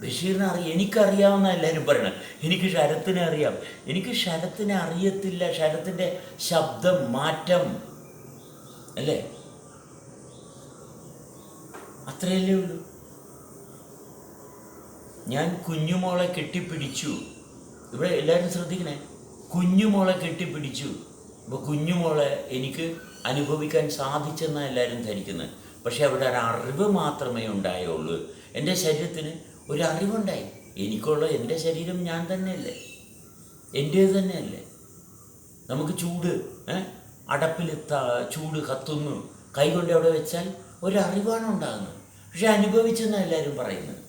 ബഷീറിനെ അറിയാം എനിക്കറിയാവുന്ന എല്ലാവരും പറയണം. എനിക്ക് ശരത്തിനെ അറിയാം. എനിക്ക് ശരത്തിനെ അറിയത്തില്ല. ശരത്തിന്റെ ശബ്ദം മാറ്റം. അല്ലേ? അത്രയല്ലേ ഉള്ളൂ. ഞാൻ കുഞ്ഞുമോളെ കെട്ടിപ്പിടിച്ചു. ഇവിടെ എല്ലാവരും ശ്രദ്ധിക്കണേ. കുഞ്ഞുമോളെ കെട്ടിപ്പിടിച്ചു. അപ്പോൾ കുഞ്ഞുമോളെ എനിക്ക് അനുഭവിക്കാൻ സാധിച്ചെന്നാണ് എല്ലാവരും ധരിക്കുന്നത് പക്ഷേ അവിടെ ഒരു അറിവ് മാത്രമേ ഉണ്ടായുള്ളൂ. എന്റെ ശരീരത്തിന് ഒരു അറിവുണ്ടായി എനിക്കുള്ള എന്റെ ശരീരം ഞാൻ തന്നെയല്ലേ? എന്റേത് തന്നെയല്ലേ? നമുക്ക് ചൂട്? അടപ്പിൽ ചൂട് കത്തുന്നു. കൈ കൊണ്ട് അവിടെ വെച്ചാൽ ഒരറിവാണ് ഉണ്ടാകുന്നത്. പക്ഷെ അനുഭവിച്ചെന്നാണ് എല്ലാവരും പറയുന്നത്?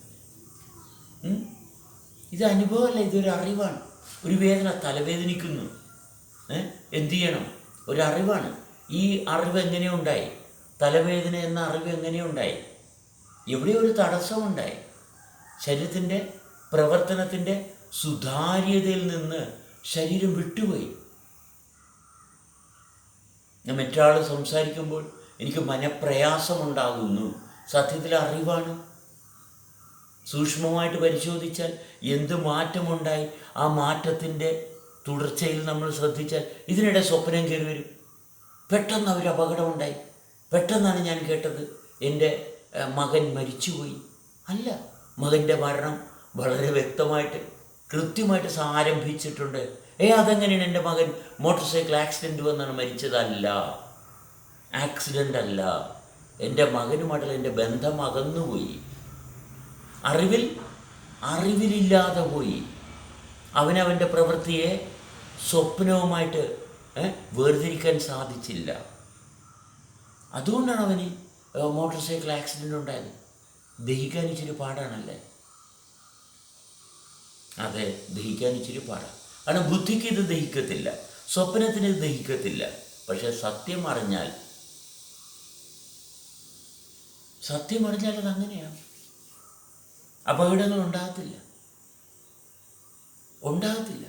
ഇത് അനുഭവമല്ല ഇതൊരു അറിവാണ്. ഒരു വേദന തലവേദനിക്കുന്നു. എന്തു ചെയ്യണം? ഒരറിവാണ്. ഈ അറിവ് എങ്ങനെയുണ്ടായി? തലവേദന എന്ന അറിവ് എങ്ങനെയുണ്ടായി? ഉണ്ടായി എവിടെ ഒരു തടസ്സമുണ്ടായി. ശരീരത്തിന്റെ പ്രവർത്തനത്തിന്റെ സുതാര്യതയിൽ നിന്ന് ശരീരം വിട്ടുപോയി. ഞാൻ മറ്റൊരാൾ സംസാരിക്കുമ്പോൾ എനിക്ക് മനപ്രയാസമുണ്ടാകുന്നു. സത്യത്തിൽ അറിവാണ്. സൂക്ഷ്മമായിട്ട് പരിശോധിച്ചാൽ എന്ത് മാറ്റമുണ്ടായി? ആ മാറ്റത്തിന്റെ തുടർച്ചയിൽ നമ്മൾ ശ്രദ്ധിച്ചാൽ ഇതിനിടെ സ്വപ്നം കയറി വരും. പെട്ടെന്ന് അവർ അപകടമുണ്ടായി. പെട്ടെന്നാണ് ഞാൻ കേട്ടത്. എന്റെ മകൻ മരിച്ചുപോയി. അല്ല. മകന്റെ മരണം വളരെ വ്യക്തമായിട്ട് കൃത്യമായിട്ട് ആരംഭിച്ചിട്ടുണ്ട്. ഏ അതെങ്ങനെയാണ് എന്റെ മകൻ മോട്ടോർ സൈക്കിൾ ആക്സിഡന്റ് വന്നാണ് മരിച്ചതല്ല. ആക്സിഡന്റ് അല്ല. എന്റെ മകനുമായിട്ടുള്ള എന്റെ ബന്ധം അകന്നുപോയി. അറിവിൽ അറിവിലില്ലാതെ പോയി. അവനവന്റെ പ്രവൃത്തിയെ സ്വപ്നവുമായിട്ട് വേർതിരിക്കാൻ സാധിച്ചില്ല. അതുകൊണ്ടാണ് അവന് മോട്ടോർ സൈക്കിൾ ആക്സിഡന്റ് ഉണ്ടായത്. ദഹിക്കാൻ ഇച്ചിരി പാടാണല്ലേ? അതെ ദഹിക്കാൻ ഇച്ചിരി പാടാണ് കാരണം ബുദ്ധിക്ക് ഇത് ദഹിക്കത്തില്ല സ്വപ്നത്തിന് ഇത് ദഹിക്കത്തില്ല. പക്ഷെ സത്യം അറിഞ്ഞാൽ സത്യം അറിഞ്ഞാൽ അത് അങ്ങനെയാണ് അപകടങ്ങൾ ഉണ്ടാകത്തില്ല. ഉണ്ടാകത്തില്ല.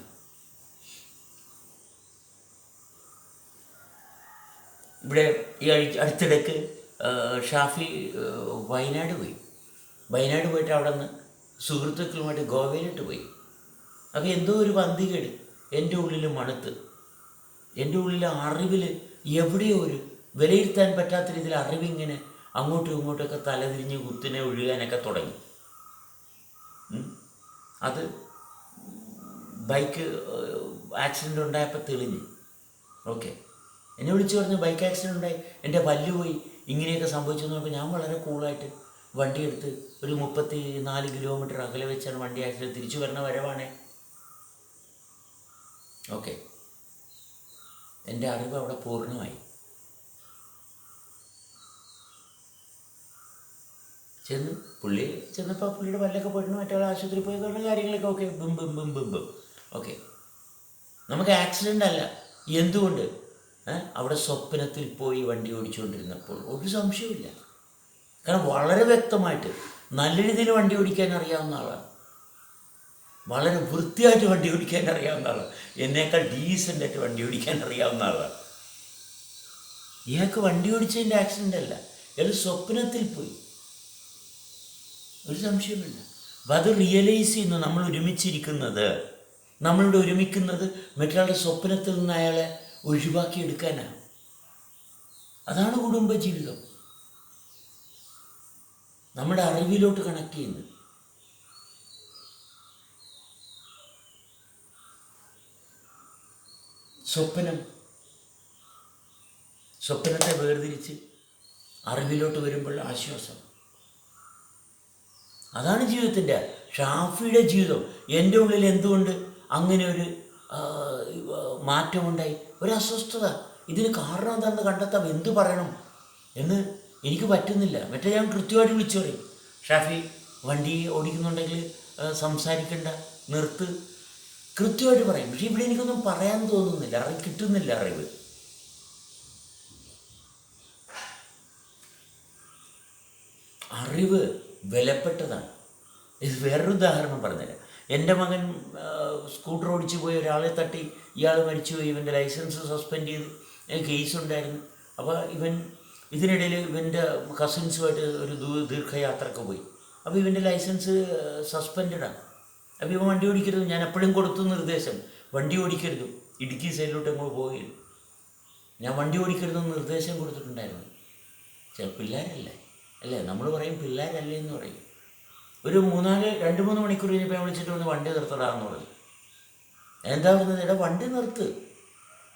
ഇവിടെ ഈ അടുത്തിടയ്ക്ക് ഷാഫി വയനാട് പോയി. വയനാട് പോയിട്ട് അവിടെ നിന്ന് സുഹൃത്തുക്കളുമായിട്ട് ഗോവയിലോട്ട് പോയി. അപ്പോൾ എന്തോ ഒരു വന്തികേട്. എന്റെ ഉള്ളിൽ മണത്ത്. എന്റെ ഉള്ളിലെ അറിവിൽ എവിടെയോ ഒരു വിലയിരുത്താൻ പറ്റാത്ത രീതിയിൽ അറിവിങ്ങനെ അങ്ങോട്ടും ഇങ്ങോട്ടൊക്കെ തലതിരിഞ്ഞ് കുത്തിനെ ഒഴുകാനൊക്കെ തുടങ്ങി. അത് ബൈക്ക് ആക്സിഡന്റ് ഉണ്ടായപ്പോൾ തെളിഞ്ഞു. ഓക്കെ. എന്നെ വിളിച്ചു പറഞ്ഞു ബൈക്ക് ആക്സിഡന്റ് ഉണ്ടായി. എന്റെ പല്ല് പോയി. ഇങ്ങനെയൊക്കെ സംഭവിച്ചു എന്ന് ഞാൻ വളരെ കൂളായിട്ട് വണ്ടി എടുത്ത് ഒരു മുപ്പത്തി നാല് കിലോമീറ്റർ അകലെ വെച്ചാണ് വണ്ടി ആക്സിഡന്റ് തിരിച്ചു വരണ വരവാണേ. ഓക്കെ. എന്റെ അറിവ് അവിടെ പൂർണമായി. ചെന്ന് പുള്ളി ചെന്നപ്പോൾ പുള്ളിയുടെ പല്ലൊക്കെ പോയിട്ട് മറ്റേ ആശുപത്രിയിൽ പോയി കഴിഞ്ഞ കാര്യങ്ങളൊക്കെ okay. Boom boom boom boom boom. Okay. നമുക്ക് ആക്സിഡന്റ് അല്ല. എന്തുകൊണ്ട്? അവിടെ സ്വപ്നത്തിൽ പോയി വണ്ടി ഓടിച്ചുകൊണ്ടിരുന്നപ്പോൾ ഒരു സംശയമില്ല കാരണം വളരെ വ്യക്തമായിട്ട് നല്ല രീതിയിൽ വണ്ടി ഓടിക്കാൻ അറിയാവുന്ന ആളാണ് വളരെ വൃത്തിയായിട്ട് വണ്ടി ഓടിക്കാൻ അറിയാവുന്ന ആളാണ് എന്നേക്കാൾ ഡീസന്റായിട്ട് വണ്ടി ഓടിക്കാൻ അറിയാവുന്ന ആളാണ് ഇയാൾക്ക് വണ്ടി ഓടിച്ചതിന്റെ ആക്സിഡന്റ് അല്ല. ഇയാൾ സ്വപ്നത്തിൽ പോയി. ഒരു സംശയമില്ല അപ്പം അത് റിയലൈസ് ചെയ്യുന്നു നമ്മൾ ഒരുമിച്ചിരിക്കുന്നത്. നമ്മളുടെ ഒരുമിക്കുന്നത് മറ്റൊരാളുടെ സ്വപ്നത്തിൽ നിന്ന് അയാളെ ഒഴിവാക്കിയെടുക്കാനാണ്. അതാണ് കുടുംബജീവിതം. നമ്മുടെ അറിവിലോട്ട് കണക്ട് ചെയ്യുന്നത്. സ്വപ്നം. സ്വപ്നത്തെ വേർതിരിച്ച് അറിവിലോട്ട് വരുമ്പോൾ ആശ്വാസം. അതാണ് ജീവിതത്തിന്റെ. ഷാഫിയുടെ ജീവിതം. എന്റെ ഉള്ളിൽ എന്തുകൊണ്ട് അങ്ങനെ ഒരു മാറ്റമുണ്ടായി? ഒരു അസ്വസ്ഥത. ഇതിന് കാരണം എന്താണെന്ന് കണ്ടെത്താം എന്ത് പറയണം എന്ന് എനിക്ക് പറ്റുന്നില്ല. മറ്റേ ഞാൻ കൃത്യമായിട്ട് വിളിച്ചു പറയും. ഷാഫി വണ്ടി ഓടിക്കുന്നുണ്ടെങ്കിൽ സംസാരിക്കേണ്ട നിർത്ത്. കൃത്യമായിട്ട് പറയും. പക്ഷേ ഇവിടെ എനിക്കൊന്നും പറയാൻ തോന്നുന്നില്ല. അറിവ് കിട്ടുന്നില്ല അറിവ്. അറിവ് വിലപ്പെട്ടതാണ്. ഇത് വേറൊരു ഉദാഹരണം പറഞ്ഞുതരാം. എന്റെ മകൻ സ്കൂട്ടർ ഓടിച്ചു പോയി ഒരാളെ തട്ടി ഇയാൾ മരിച്ചു പോയി ഇവന്റെ ലൈസൻസ് സസ്പെൻഡ് ചെയ്ത് കേസ് ഉണ്ടായിരുന്നു അപ്പോൾ ഇവൻ ഇതിനിടയിൽ ഇവന്റെ കസിൻസുമായിട്ട് ഒരു ദീർഘയാത്രക്ക് പോയി. അപ്പോൾ ഇവന്റെ ലൈസൻസ് സസ്പെൻഡാണ് അപ്പോൾ ഇവൻ വണ്ടി ഓടിക്കരുത് ഞാൻ എപ്പോഴും കൊടുത്തു നിർദ്ദേശം. വണ്ടി ഓടിക്കരുത്. ഇടുക്കി സൈഡിലോട്ട് അങ്ങോട്ട് പോകരുത് ഞാൻ വണ്ടി ഓടിക്കരുതെന്ന് നിർദ്ദേശം കൊടുത്തിട്ടുണ്ടായിരുന്നു. ചില പിള്ളേരല്ലേ. അല്ലേ? നമ്മൾ പറയും പിള്ളേരല്ലേ എന്ന് പറയും. ഒരു മൂന്നാൽ രണ്ട് മൂന്ന് മണിക്കൂർ കഴിഞ്ഞപ്പോൾ ഞാൻ വിളിച്ചിട്ട് വന്ന് വണ്ടി നിർത്തടാന്ന് പറഞ്ഞു. എന്താ പറഞ്ഞത്? എടാ വണ്ടി നിർത്ത്.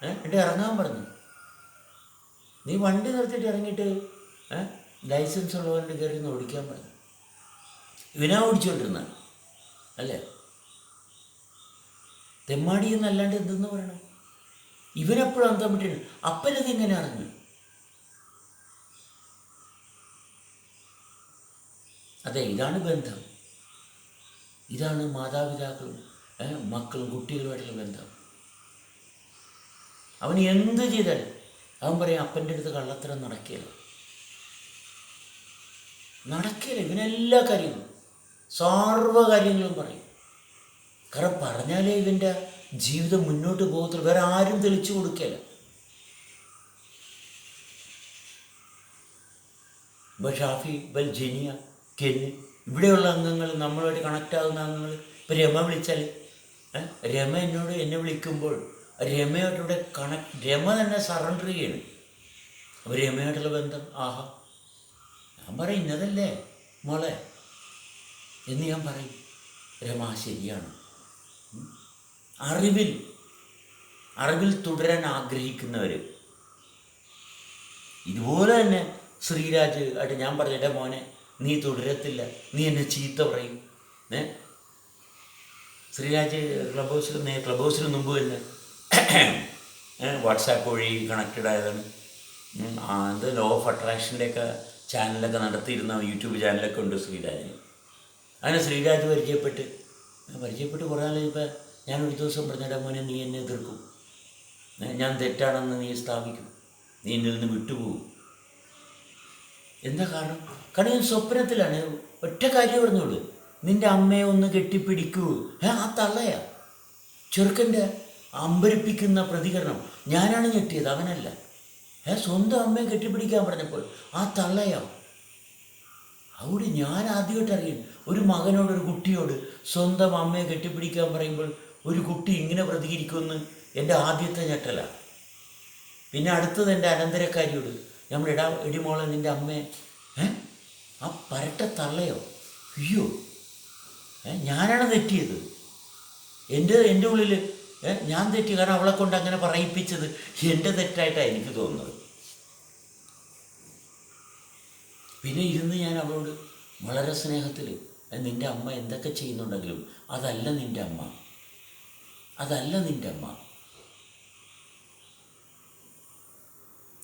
എന്നിട്ട് ഇറങ്ങാൻ പറഞ്ഞു. നീ വണ്ടി നിർത്തിയിട്ട് ഇറങ്ങിയിട്ട് ലൈസൻസ് ഉള്ളവരുടെ കയറി ഒന്ന് ഓടിക്കാൻ പറഞ്ഞു ഇവനാ ഓടിച്ചുകൊണ്ടിരുന്ന അല്ലേ? തെമ്മാടി എന്നല്ലാണ്ട് എന്തെന്ന് പറയണം? ഇവനെപ്പോഴും അന്തം വിട്ടിട്ട് അപ്പനത് ഇങ്ങനെ അറിഞ്ഞു? അതെ ഇതാണ് ബന്ധം. ഇതാണ് മാതാപിതാക്കളും മക്കളും കുട്ടികളുമായിട്ടുള്ള ബന്ധം. അവൻ എന്ത് ചെയ്താലും അവൻ പറയും അപ്പന്റെ അടുത്ത് കള്ളത്തരം നടക്കില്ല നടക്കില്ല ഇവനെല്ലാ കാര്യങ്ങളും സർവ കാര്യങ്ങളും പറയും. കാരണം പറഞ്ഞാലേ ഇവന്റെ ജീവിതം മുന്നോട്ട് പോകത്തുള്ളൂ വേറെ ആരും തെളിച്ചു കൊടുക്കില്ല ഇപ്പോൾ ഷാഫി ബൽ ജെനിയ കെന്ന് ഇവിടെയുള്ള അംഗങ്ങൾ നമ്മളുമായിട്ട് കണക്റ്റ് ആകുന്ന അംഗങ്ങൾ ഇപ്പോൾ രമ വിളിച്ചാൽ രമ എന്നോട് എന്നെ വിളിക്കുമ്പോൾ രമയോട്ടിവിടെ കണക്ട് രമ തന്നെ സറണ്ടർ ചെയ്യണം. അപ്പോൾ രമയായിട്ടുള്ള ബന്ധം ആഹാ. ഞാൻ പറയും ഇന്നതല്ലേ മോളെ? എന്ന് ഞാൻ പറയും രമ ശരിയാണ്. അറിവിൽ അറിവിൽ തുടരാൻ ആഗ്രഹിക്കുന്നവർ ഇതുപോലെ തന്നെ ശ്രീരാജ് ആയിട്ട് ഞാൻ പറഞ്ഞു എന്റെ മോനെ നീ തുടരത്തില്ല നീ എന്നെ ചീത്ത പറയും. ഏ? ശ്രീരാജ് ക്ലബ് ഹൗസിൽ ക്ലബ് ഹൗസിന് മുമ്പ് തന്നെ വാട്സാപ്പ് വഴി കണക്റ്റഡ് ആയതാണ്. അത് ലോ ഓഫ് അട്രാക്ഷന്റെയൊക്കെ ചാനലൊക്കെ നടത്തിയിരുന്ന യൂട്യൂബ് ചാനലൊക്കെ ഉണ്ട് ശ്രീരാജിന്. അങ്ങനെ ശ്രീരാജ് പരിചയപ്പെട്ട് പരിചയപ്പെട്ട് കുറേ ഇപ്പോൾ ഞാൻ ഒരു ദിവസം പറഞ്ഞിട്ട് മോനെ നീ എന്നെ എതിർക്കും. ഞാൻ തെറ്റാണെന്ന് നീ സ്ഥാപിക്കും. നീ എന്നിൽ നിന്ന് വിട്ടുപോകും. എന്താ കാരണം? കാരണം ഞാൻ സ്വപ്നത്തിലാണ്. ഒറ്റ കാര്യം പറഞ്ഞോളൂ. നിന്റെ അമ്മയെ ഒന്ന് കെട്ടിപ്പിടിക്കൂ. ആ തള്ളയാ. ചെറുക്കന്റെ അമ്പരിപ്പിക്കുന്ന പ്രതികരണം. ഞാനാണ് ഞെട്ടിയത് അവനല്ല ഏ സ്വന്തം അമ്മയെ കെട്ടിപ്പിടിക്കാൻ പറഞ്ഞപ്പോൾ ആ തള്ളയാ? അവിടെ ഞാൻ ആദ്യമായിട്ട് അറിയും ഒരു മകനോട് ഒരു കുട്ടിയോട് സ്വന്തം അമ്മയെ കെട്ടിപ്പിടിക്കാൻ പറയുമ്പോൾ ഒരു കുട്ടി ഇങ്ങനെ പ്രതികരിക്കുമെന്ന് എന്റെ ആദ്യത്തെ ഞെട്ടലാണ് പിന്നെ അടുത്തത് എന്റെ അനന്തരക്കാരിയോട് നമ്മൾ ഇടാ ഇടിമോളെ നിന്റെ അമ്മയെ ഏ ആ പരട്ട തള്ളയോ? അയ്യോ ഞാനാണ് തെറ്റിയത്. എന്റെ എന്റെ ഉള്ളിൽ ഞാൻ തെറ്റി കാരണം അവളെ കൊണ്ട് അങ്ങനെ പറയിപ്പിച്ചത് എന്റെ തെറ്റായിട്ടാണ് എനിക്ക് തോന്നുന്നത്. പിന്നെ ഇരുന്ന് ഞാൻ അവളോട് വളരെ സ്നേഹത്തിൽ നിന്റെ അമ്മ എന്തൊക്കെ ചെയ്യുന്നുണ്ടെങ്കിലും അതല്ല നിന്റെ അമ്മ. അതല്ല നിന്റെ അമ്മ.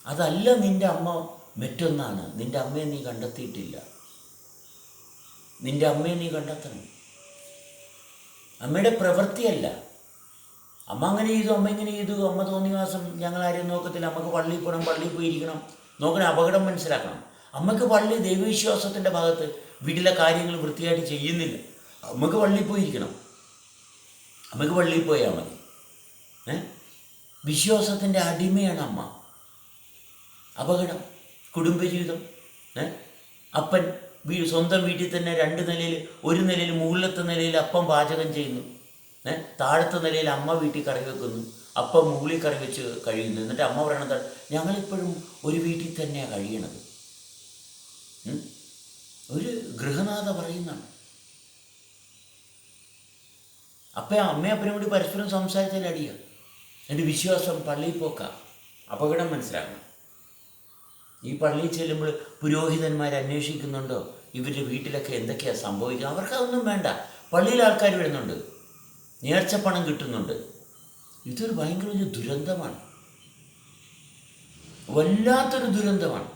അതല്ല നിന്റെ അമ്മ മറ്റൊന്നാണ്. നിന്റെ അമ്മയെ നീ കണ്ടെത്തിയിട്ടില്ല. നിന്റെ അമ്മയെ നീ കണ്ടെത്തണം. അമ്മയുടെ പ്രവൃത്തിയല്ല. അമ്മ അങ്ങനെ ചെയ്തു അമ്മ ഇങ്ങനെ ചെയ്തു അമ്മ തോന്നിവാസം ഞങ്ങൾ ആരെയും നോക്കത്തില്ല. അമ്മയ്ക്ക് പള്ളിയിൽ പോകണം പള്ളിയിൽ പോയിരിക്കണം നോക്കണേ അപകടം മനസ്സിലാക്കണം. അമ്മയ്ക്ക് പള്ളി ദൈവവിശ്വാസത്തിന്റെ ഭാഗത്ത് വീട്ടിലെ കാര്യങ്ങൾ വൃത്തിയായിട്ട് ചെയ്യുന്നില്ല. അമ്മയ്ക്ക് പള്ളിയിൽ പോയിരിക്കണം അമ്മയ്ക്ക് പള്ളിയിൽ പോയാൽ മതി. ഏ? വിശ്വാസത്തിന്റെ അടിമയാണ് അമ്മ. അപകടം കുടുംബജീവിതം ഏ? അപ്പൻ സ്വന്തം വീട്ടിൽ തന്നെ രണ്ട് നിലയിൽ ഒരു നിലയിൽ മുകളിലത്തെ നിലയിൽ അപ്പം പാചകം ചെയ്യുന്നു. താഴത്തെ നിലയിൽ അമ്മ വീട്ടിൽ കറി വെക്കുന്നു. അപ്പ മുകളിൽ കറി വെച്ച് കഴിയുന്നു. എന്നിട്ട് അമ്മ പറയണത് ഞങ്ങളിപ്പോഴും ഒരു വീട്ടിൽ തന്നെയാണ് കഴിയണത്. ഒരു ഗൃഹനാഥ പറയുന്നതാണ്. അപ്പം അമ്മയും അപ്പനും കൂടി പരസ്പരം അടിയാണ് എന്റെ വിശ്വാസം പള്ളിയിൽ പോക്ക. അപകടം മനസ്സിലാക്കണം. ഈ പള്ളിയിൽ ചെല്ലുമ്പോൾ പുരോഹിതന്മാർ അന്വേഷിക്കുന്നുണ്ടോ? ഇവരുടെ വീട്ടിലൊക്കെ എന്തൊക്കെയാണ് സംഭവിക്കുന്നത്? അവർക്ക് അതൊന്നും വേണ്ട. പള്ളിയിൽ ആൾക്കാർ വരുന്നുണ്ട്. നേർച്ചപ്പണം കിട്ടുന്നുണ്ട്. ഇതൊരു ഭയങ്കര ഒരു ദുരന്തമാണ്. വല്ലാത്തൊരു ദുരന്തമാണ്.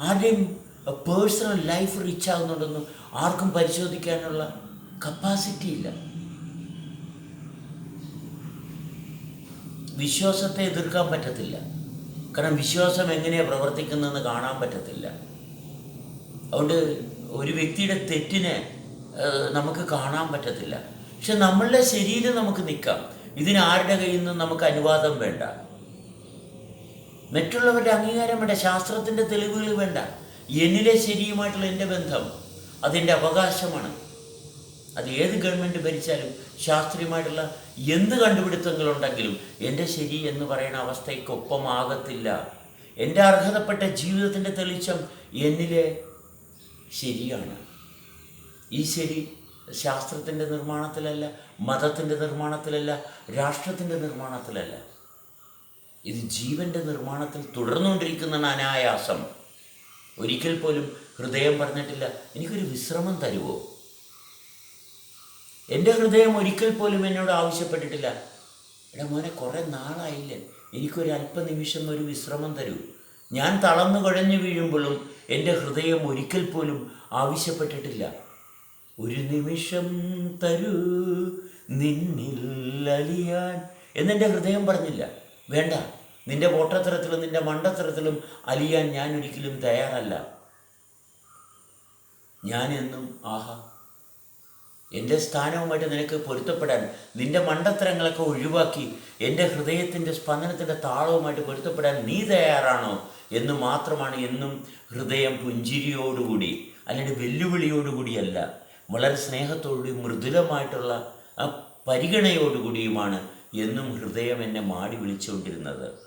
ആരുടെയും പേഴ്സണൽ ലൈഫ് റിച്ച് ആകുന്നുണ്ടെന്നും ആർക്കും പരിശോധിക്കാനുള്ള കപ്പാസിറ്റി ഇല്ല. വിശ്വാസത്തെ എതിർക്കാൻ പറ്റത്തില്ല. കാരണം വിശ്വാസം എങ്ങനെയാണ് പ്രവർത്തിക്കുന്നതെന്ന് കാണാൻ പറ്റത്തില്ല. അതുകൊണ്ട് ഒരു വ്യക്തിയുടെ തെറ്റിനെ നമുക്ക് കാണാൻ പറ്റത്തില്ല. പക്ഷെ നമ്മളുടെ ശരീരം നമുക്ക് നിൽക്കാം ഇതിന് ആരുടെ കയ്യിൽ നിന്നും നമുക്ക് അനുവാദം വേണ്ട? മറ്റുള്ളവരുടെ അംഗീകാരം വേണ്ട ശാസ്ത്രത്തിന്റെ തെളിവുകൾ വേണ്ട. എന്നിലെ ശരിയുമായിട്ടുള്ള എന്റെ ബന്ധം അതെന്റെ അവകാശമാണ്. അത് ഏത് ഗവൺമെന്റ് ഭരിച്ചാലും ശാസ്ത്രീയമായിട്ടുള്ള എന്ത് കണ്ടുപിടുത്തങ്ങളുണ്ടെങ്കിലും എന്റെ ശരി എന്ന് പറയുന്ന അവസ്ഥയ്ക്കൊപ്പമാകത്തില്ല. എന്റെ അർഹതപ്പെട്ട ജീവിതത്തിന്റെ തെളിച്ചം എന്നിലെ ശരിയാണ്. ഈ ശരി ശാസ്ത്രത്തിന്റെ നിർമ്മാണത്തിലല്ല മതത്തിന്റെ നിർമ്മാണത്തിലല്ല രാഷ്ട്രത്തിന്റെ നിർമ്മാണത്തിലല്ല. ഇത് ജീവന്റെ നിർമ്മാണത്തിൽ തുടർന്നുകൊണ്ടിരിക്കുന്ന അനായാസം. ഒരിക്കൽ പോലും ഹൃദയം പറഞ്ഞിട്ടില്ല എനിക്കൊരു വിശ്രമം തരുവോ? എന്റെ ഹൃദയം ഒരിക്കൽ പോലും എന്നോട് ആവശ്യപ്പെട്ടിട്ടില്ല. എടാ മോനെ കുറേ നാളായില്ലേ എനിക്കൊരു അല്പനിമിഷം ഒരു വിശ്രമം തരൂ. ഞാൻ തളർന്നു കുഴഞ്ഞു വീഴുമ്പോഴും എന്റെ ഹൃദയം ഒരിക്കൽ പോലും ആവശ്യപ്പെട്ടിട്ടില്ല. ഒരു നിമിഷം തരൂ നിന്നിൽ അലിയാൻ. ഹൃദയം പറഞ്ഞില്ല. വേണ്ട നിന്റെ ഓട്ടത്തരത്തിലും നിന്റെ മണ്ടത്തരത്തിലും അലിയാൻ ഞാൻ ഒരിക്കലും തയ്യാറല്ല. ഞാൻ എന്നും ആഹാ എന്റെ സ്ഥാനവുമായിട്ട് നിനക്ക് പൊരുത്തപ്പെടാൻ നിന്റെ മണ്ടത്തരങ്ങളൊക്കെ ഒഴിവാക്കി എന്റെ ഹൃദയത്തിന്റെ സ്പന്ദനത്തിന്റെ താളവുമായിട്ട് പൊരുത്തപ്പെടാൻ നീ തയ്യാറാണോ എന്ന് മാത്രമാണ് എന്നും ഹൃദയം പുഞ്ചിരിയോടുകൂടി അല്ലെങ്കിൽ വെല്ലുവിളിയോടുകൂടിയല്ല. വളരെ സ്നേഹത്തോടുകൂടി മൃദുലമായിട്ടുള്ള ആ പരിഗണയോടുകൂടിയുമാണ് എന്നും ഹൃദയം എന്നെ മാടി വിളിച്ചുകൊണ്ടിരുന്നത്.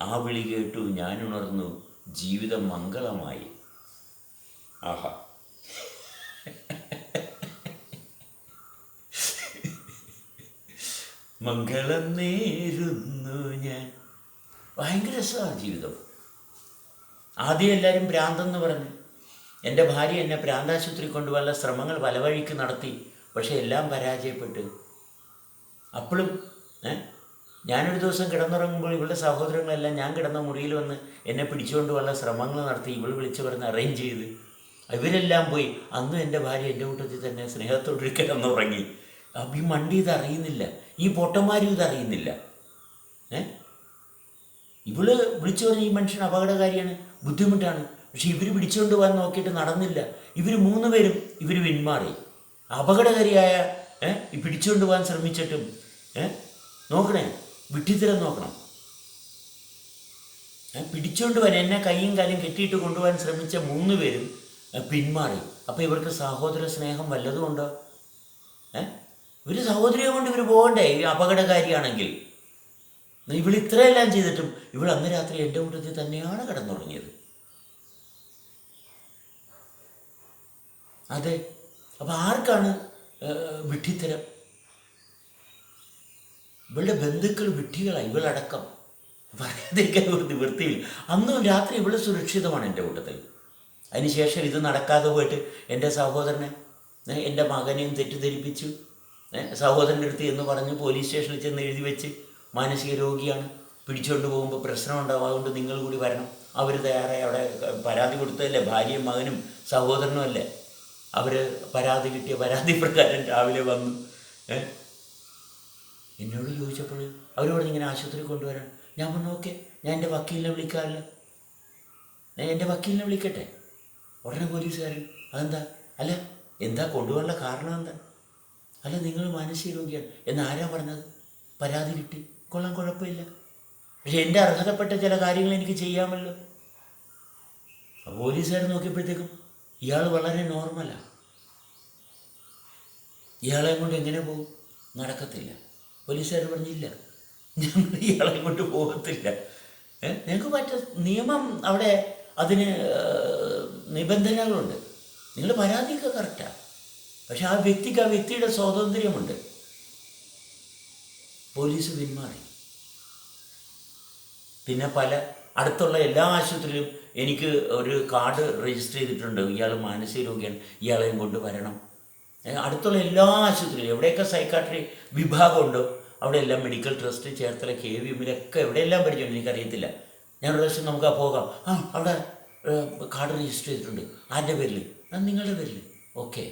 ആ വിളി കേട്ടു ഞാൻ ഉണർന്നു ജീവിതം മംഗളമായി. ആഹാ. മംഗളം നേരുന്നു ഞാൻ. ഭയങ്കര രസമാണ് ജീവിതം. ആദ്യം എല്ലാവരും ഭ്രാന്തെന്ന് പറഞ്ഞു. എന്റെ ഭാര്യ എന്നെ പ്രാന്താശുപത്രി കൊണ്ടുപോകാനുള്ള ശ്രമങ്ങൾ പല വഴിക്ക് നടത്തി പക്ഷേ എല്ലാം പരാജയപ്പെട്ടു. അപ്പോഴും ഏ? ഞാനൊരു ദിവസം കിടന്നുറങ്ങുമ്പോൾ ഇവളുടെ സഹോദരങ്ങളെല്ലാം ഞാൻ കിടന്ന മുറിയിൽ വന്ന് എന്നെ പിടിച്ചുകൊണ്ട് ശ്രമങ്ങൾ നടത്തി ഇവൾ വിളിച്ച് പറഞ്ഞ് അറേഞ്ച് ചെയ്ത് ഇവരെല്ലാം പോയി. അന്നും എന്റെ ഭാര്യ എന്റെ കൂട്ടത്തിൽ തന്നെ സ്നേഹത്തോട് കിടന്നുറങ്ങി. അപ്പം ഈ മണ്ടി ഇതറിയുന്നില്ല. ഈ പൊട്ടന്മാരും ഇതറിയുന്നില്ല. ഏ? ഇവൾ വിളിച്ചു പറഞ്ഞ ഈ മനുഷ്യൻ അപകടകാരിയാണ് ബുദ്ധിമുട്ടാണ്. പക്ഷെ ഇവർ പിടിച്ചുകൊണ്ട് പോകാൻ നോക്കിയിട്ട് നടന്നില്ല. ഇവർ മൂന്ന് പേരും ഇവർ പിന്മാറി. അപകടകാരിയായ ഈ പിടിച്ചുകൊണ്ട് പോകാൻ ശ്രമിച്ചിട്ടും നോക്കണേ വിട്ടിത്തരം നോക്കണം. പിടിച്ചുകൊണ്ട് വരാൻ എന്നെ കൈയും കാലും കെട്ടിയിട്ട് കൊണ്ടുപോകാൻ ശ്രമിച്ച മൂന്ന് പേരും പിന്മാറി. അപ്പോൾ ഇവർക്ക് സഹോദര സ്നേഹം വല്ലതുമുണ്ടോ ഏഹ് ഒരു സഹോദരിയെ കൊണ്ട് ഇവർ പോകണ്ടേ? ഈ അപകടകാരിയാണെങ്കിൽ. ഇവൾ ഇത്രയെല്ലാം ചെയ്തിട്ടും ഇവൾ അന്ന് രാത്രി എന്റെ കൂട്ടത്തിൽ തന്നെയാണ് കിടന്നുറങ്ങിയത്. അതെ. അപ്പം ആർക്കാണ് വിഠിത്തരം ഇവളുടെ ബന്ധുക്കൾ വിഡ്ഢികളാണ് ഇവളടക്കം. പറയാതിരിക്കാൻ ഒരു നിവൃത്തിയിൽ അന്നും രാത്രി ഇവൾ സുരക്ഷിതമാണ് എന്റെ കൂട്ടത്തിൽ. അതിനുശേഷം ഇത് നടക്കാതെ പോയിട്ട് എന്റെ സഹോദരനെ എന്റെ മകനെയും തെറ്റിദ്ധരിപ്പിച്ചു. സഹോദരന്റെ അടുത്ത് എന്ന് പറഞ്ഞ് പോലീസ് സ്റ്റേഷനിൽ ചെന്ന് എഴുതി വെച്ച് മാനസിക രോഗിയാണ്. പിടിച്ചുകൊണ്ട് പോകുമ്പോൾ പ്രശ്നം ഉണ്ടാവും അതുകൊണ്ട് നിങ്ങൾ കൂടി വരണം. അവർ തയ്യാറായി. അവിടെ പരാതി കൊടുത്തതല്ലേ? ഭാര്യയും മകനും സഹോദരനും അല്ലേ? അവർ പരാതി കിട്ടിയ പരാതി പ്രകാരം രാവിലെ വന്നു. എന്നോട് ചോദിച്ചപ്പോൾ പറഞ്ഞു ഇങ്ങനെ ആശുപത്രി കൊണ്ടുവരാൻ. ഞാൻ പറഞ്ഞു ഓക്കെ ഞാൻ എന്റെ വക്കീലിനെ വിളിക്കാറില്ല. ഞാൻ എന്റെ വക്കീലിനെ വിളിക്കട്ടെ. ഉടനെ പോലീസുകാർ അതെന്താ? അല്ല എന്താ കൊണ്ടുപോകാനുള്ള കാരണം എന്താ? അല്ല നിങ്ങൾ മാനസിക രോഗിയാണ് എന്ന് ആരാ പറഞ്ഞത്? പരാതി കിട്ടി. കൊള്ളാൻ കുഴപ്പമില്ല. പക്ഷെ എന്റെ അർഹതപ്പെട്ട ചില കാര്യങ്ങൾ എനിക്ക് ചെയ്യാമല്ലോ. പോലീസുകാർ നോക്കിയപ്പോഴത്തേക്കും ഇയാൾ വളരെ നോർമലാണ് ഇയാളെ കൊണ്ട് എങ്ങനെ പോകും നടക്കത്തില്ല. പോലീസുകാർ പറഞ്ഞില്ല. ഞങ്ങൾ ഇയാളെ കൊണ്ട് പോകത്തില്ല. നിങ്ങൾക്ക് പറ്റ നിയമം അവിടെ അതിന് നിബന്ധനകളുണ്ട്. നിങ്ങൾ പരാതിയൊക്കെ കറക്റ്റാണ് പക്ഷെ ആ വ്യക്തിക്ക് ആ വ്യക്തിയുടെ സ്വാതന്ത്ര്യമുണ്ട്. പോലീസ് പിന്മാറി. പിന്നെ പല അടുത്തുള്ള എല്ലാ ആശുപത്രിയിലും എനിക്ക് ഒരു കാർഡ് രജിസ്റ്റർ ചെയ്തിട്ടുണ്ട്. ഇയാൾ മാനസിക രോഗിയാണ്. ഇയാളെയും കൊണ്ട് വരണം. അടുത്തുള്ള എല്ലാ ആശുപത്രിയിലും എവിടെയൊക്കെ സൈക്കാട്രി വിഭാഗമുണ്ടോ അവിടെ എല്ലാം medical trust Cherthala K V എമ്മിലൊക്കെ എവിടെയെല്ലാം പരിചയമുണ്ട് എനിക്കറിയത്തില്ല. ഞാൻ ഒരു പ്രാവശ്യം നമുക്ക് ആ പോകാം. ആ അവിടെ കാർഡ് രജിസ്റ്റർ ചെയ്തിട്ടുണ്ട്. ആരുടെ പേരിൽ നിങ്ങളുടെ പേരിൽ ഓക്കെ.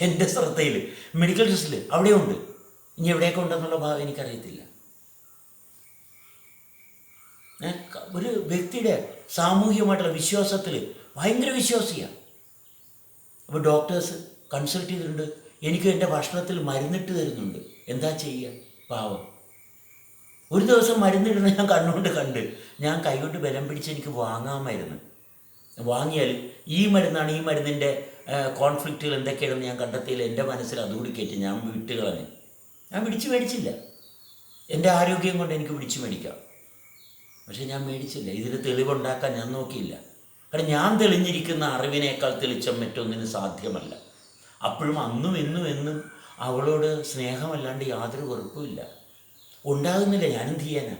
എന്റെ ശ്രദ്ധയിൽ മെഡിക്കൽ ട്രസ്റ്റിൽ അവിടെയുണ്ട്. ഇനി എവിടെയൊക്കെ ഉണ്ടെന്നുള്ള ഭാഗം എനിക്കറിയത്തില്ല. ഒരു വ്യക്തിയുടെ സാമൂഹികമായിട്ടുള്ള വിശ്വാസത്തിൽ ഭയങ്കര വിശ്വാസിയാണ് അപ്പോൾ ഡോക്ടേഴ്സ് കൺസൾട്ട് ചെയ്തിട്ടുണ്ട്. എനിക്ക് എന്റെ ഭക്ഷണത്തിൽ മരുന്നിട്ട് തരുന്നുണ്ട്. എന്താ ചെയ്യുക പാവം. ഒരു ദിവസം മരുന്നിടുന്ന ഞാൻ കണ്ണുകൊണ്ട് കണ്ട് ഞാൻ കൈകൊണ്ട് ബലം പിടിച്ച് എനിക്ക് വാങ്ങാമായിരുന്നു. വാങ്ങിയാൽ ഈ മരുന്നാണ് ഈ മരുന്നിന്റെ കോൺഫ്ലിക്റ്റുകൾ എന്തൊക്കെയാണെന്ന് ഞാൻ കണ്ടെത്തിയില്ല എന്റെ മനസ്സിൽ അതുകൂടി കയറ്റി ഞാൻ വിട്ടുകളഞ്ഞു. ഞാൻ പിടിച്ച് മേടിച്ചില്ല. എന്റെ ആരോഗ്യം കൊണ്ട് എനിക്ക് പിടിച്ചു മേടിക്കാം. പക്ഷെ ഞാൻ മേടിച്ചില്ല. ഇതിൽ തെളിവുണ്ടാക്കാൻ ഞാൻ നോക്കിയില്ല. കാരണം ഞാൻ തെളിഞ്ഞിരിക്കുന്ന അറിവിനേക്കാൾ തെളിച്ചം മറ്റൊന്നിന് സാധ്യമല്ല. അപ്പോഴും അന്നും എന്നും എന്നും അവളോട് സ്നേഹമല്ലാണ്ട് യാതൊരു വെറുപ്പുമില്ല ഉണ്ടാകുന്നില്ല. ഞാൻ ഞാനെന്ത് ചെയ്യാനാ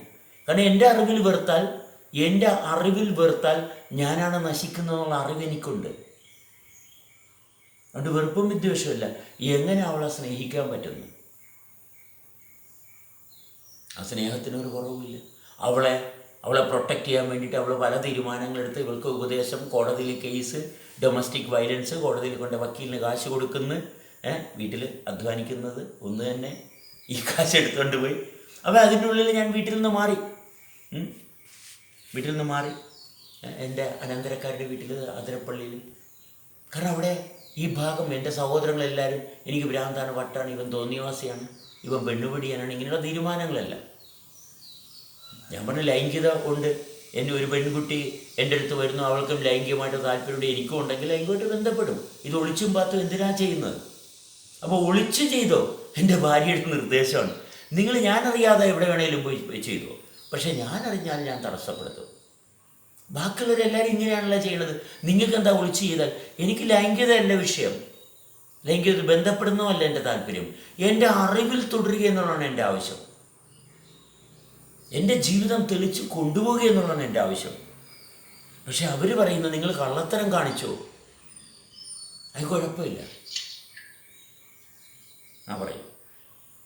കാരണം എന്റെ അറിവിൽ വെറുത്താൽ എന്റെ അറിവിൽ വെറുത്താൽ ഞാനാണ് നശിക്കുന്നതെന്നുള്ള അറിവ് എനിക്കുണ്ട്. അതുകൊണ്ട് വെറുപ്പും വിദ്വേഷമില്ല എങ്ങനെ അവളെ സ്നേഹിക്കാൻ പറ്റുന്നു? ആ സ്നേഹത്തിനൊരു കുറവുമില്ല. അവളെ അവളെ പ്രൊട്ടക്റ്റ് ചെയ്യാൻ വേണ്ടിയിട്ട് അവൾ പല തീരുമാനങ്ങൾ എടുത്ത് ഇവൾക്ക് ഉപദേശം കോടതിയിൽ കേസ് ഡൊമസ്റ്റിക് വയലൻസ് കോടതിയിൽ കൊണ്ട് വക്കീലിന് കാശ് കൊടുക്കുന്നു. വീട്ടിൽ അധ്വാനിക്കുന്നത് ഒന്ന് തന്നെ. ഈ കാശ് എടുത്തുകൊണ്ട് പോയി. അപ്പോൾ അതിന്റെ ഉള്ളിൽ ഞാൻ വീട്ടിൽ നിന്ന് മാറി. വീട്ടിൽ നിന്ന് മാറി. എന്റെ അനന്തരക്കാരുടെ വീട്ടിൽ അതിരപ്പള്ളിയിൽ കാരണം അവിടെ ഈ ഭാഗം എന്റെ സഹോദരങ്ങളെല്ലാവരും എനിക്ക് ഭ്രാന്താണ് വട്ടാണ് ഇവൻ തോന്നിയവാസിയാണ് ഇവൻ പെണ്ണുപിടിയാനാണ് ഇങ്ങനെയുള്ള തീരുമാനങ്ങളല്ല. ഞാൻ പറഞ്ഞു ലൈംഗികത ഉണ്ട്. എന്റെ ഒരു പെൺകുട്ടി എന്റെ അടുത്ത് വരുന്നു അവൾക്കും ലൈംഗികമായിട്ട് താല്പര്യമുണ്ട് എനിക്കും ഉണ്ടെങ്കിൽ ലൈംഗികമായിട്ട് ബന്ധപ്പെടും. ഇത് ഒളിച്ചും പാത്തും എന്തിനാ ചെയ്യുന്നത്? അപ്പോൾ ഒളിച്ച് ചെയ്തോ? എന്റെ ഭാര്യയുടെ നിർദ്ദേശമാണ്. നിങ്ങൾ ഞാനറിയാതെ എവിടെ വേണേലും പോയി ചെയ്തോ? പക്ഷേ ഞാനറിഞ്ഞാൽ ഞാൻ തടസ്സപ്പെടുത്തും. ബാക്കിയുള്ളവരെല്ലാവരും ഇങ്ങനെയാണല്ലോ ചെയ്യണത്. നിങ്ങൾക്ക് എന്താ ഒളിച്ച് ചെയ്താൽ എനിക്ക് ലൈംഗികതയല്ല വിഷയം. ലൈംഗികത ബന്ധപ്പെടുന്നതല്ല എന്റെ താല്പര്യം. എന്റെ അറിവിൽ തുടരുക എന്നുള്ളതാണ് എന്റെ ആവശ്യം. എന്റെ ജീവിതം തെളിച്ച് കൊണ്ടുപോവുക എന്നുള്ളതാണ് എന്റെ ആവശ്യം. പക്ഷെ അവർ പറയുന്നത് നിങ്ങൾ കള്ളത്തരം കാണിച്ചോ? അത് കുഴപ്പമില്ല. ആ പറയും.